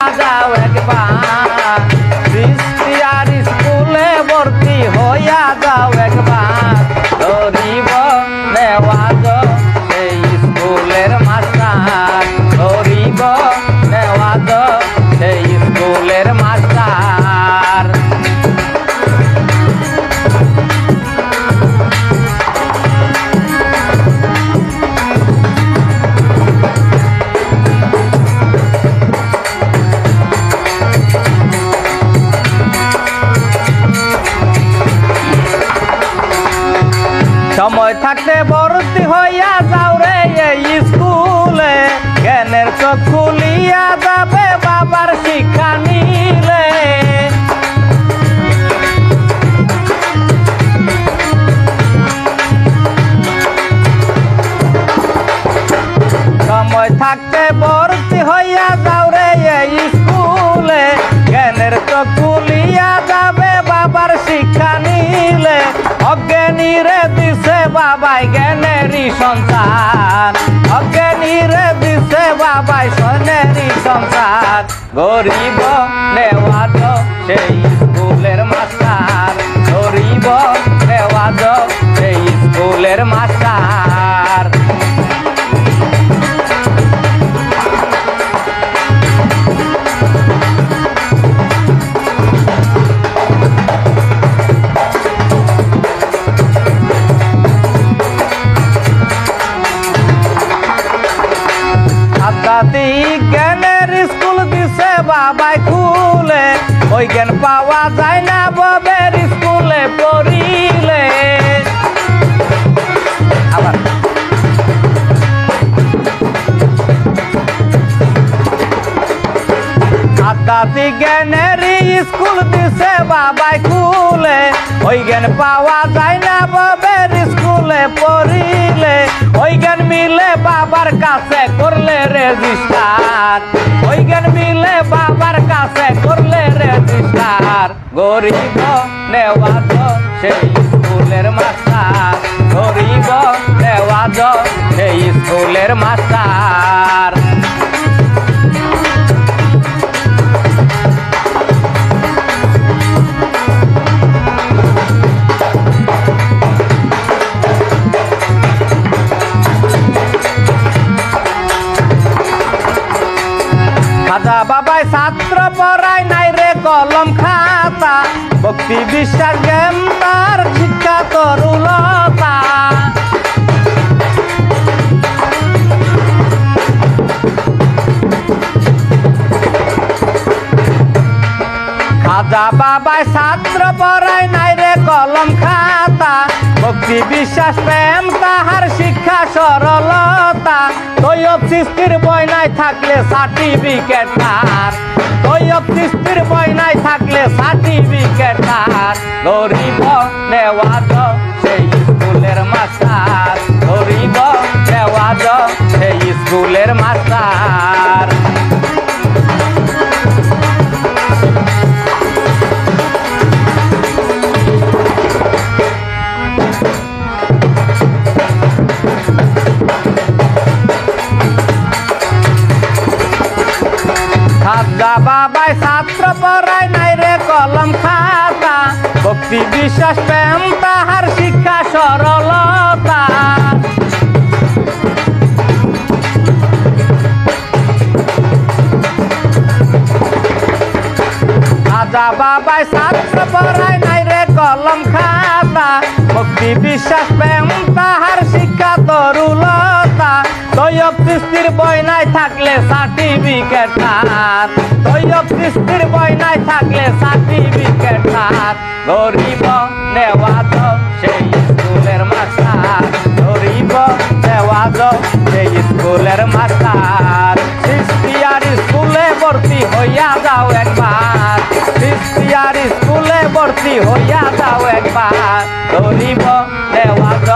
যাও একবার সময় থাকতে ভর্তি হইয়া যাও রে এই স্কুলে। জ্ঞানের চোখ খুলিয়া যাবে বাবার শিক্ষা নিলে। সময় থাকতে ভর্তি হইয়া যাও রে এই স্কুলে। জ্ঞানের চোখ খুলিয়া যাবে বাবার শিক্ষা নিলে। অজ্ঞানী রে বাবাই জ্ঞানেরই সন্তান। অজ্ঞানী রে দিছে বাবাই সনেরই সংসার গরিব নেওয়াজ সেই স্কুলের মাস্টার। গরিব নেওয়াজ সেই স্কুলের মাস্টার। বাবাই খুলে, ওই জ্ঞান পাওয়া যায় না ববের স্কুলে পড়িলে। আবার। আধ্যাত্মিক জ্ঞানের স্কুল দিছে বাবাই খুলে, ওই জ্ঞান পাওয়া যায় না বাবের স্কুলে পড়িলে। বাবার কাছে করলে রেজিস্টার। ওই জ্ঞান মিলে বাবার কাছে করলে রেজিস্টার। গরিব নেওয়াজ সেই স্কুলের মাস্টার। গরিব নেওয়াজ সেই স্কুলের মাস্টার। কলম খাতা, ভক্তি বিশ্বাস জ্ঞান তার শিক্ষা তরুলতা। খাজা বাবাই ছাত্র পড়াই নাই রে কলম খাতা, ভক্তি বিশ্বাস প্রেম তাহার শিক্ষা সরলতা। তৈয়ব সৃষ্টির বই নাই থাকলে সার্টিফিকেট তার। তৈয়ব সৃষ্টির বই নাই থাকলে সার্টিফিকেট তার। গরিব নেওয়া সেই স্কুলের মাস্টার। বাবাই ছাত্র পড়াই নাই রে কলম খাতা। ভক্তি বিশ্বাস প্রেম, তাহার শিক্ষা সরলতা। খাজা বাবাই ছাত্র পড়াই নাই রে কলম খাতা। ভক্তি বিশ্বাস প্রেম, তাহার শিক্ষা তরুলতা। তৈয়ব সৃষ্টির বই নাই থাকলে সার্টিফিকেট তার তৈয়ব সৃষ্টির বই নাই থাকলে সার্টিফিকেট তার গরিব নেওয়াজ সেই স্কুলের মাস্টার। গরিব নেওয়াজ সেই স্কুলের মাস্টার। খ্রিস্টিয়ার স্কুলে ভর্তি হইয়া যাও একবার। খ্রিস্টিয়ার স্কুলে ভর্তি হইয়া যাও একবার। গরিব নেওয়াজ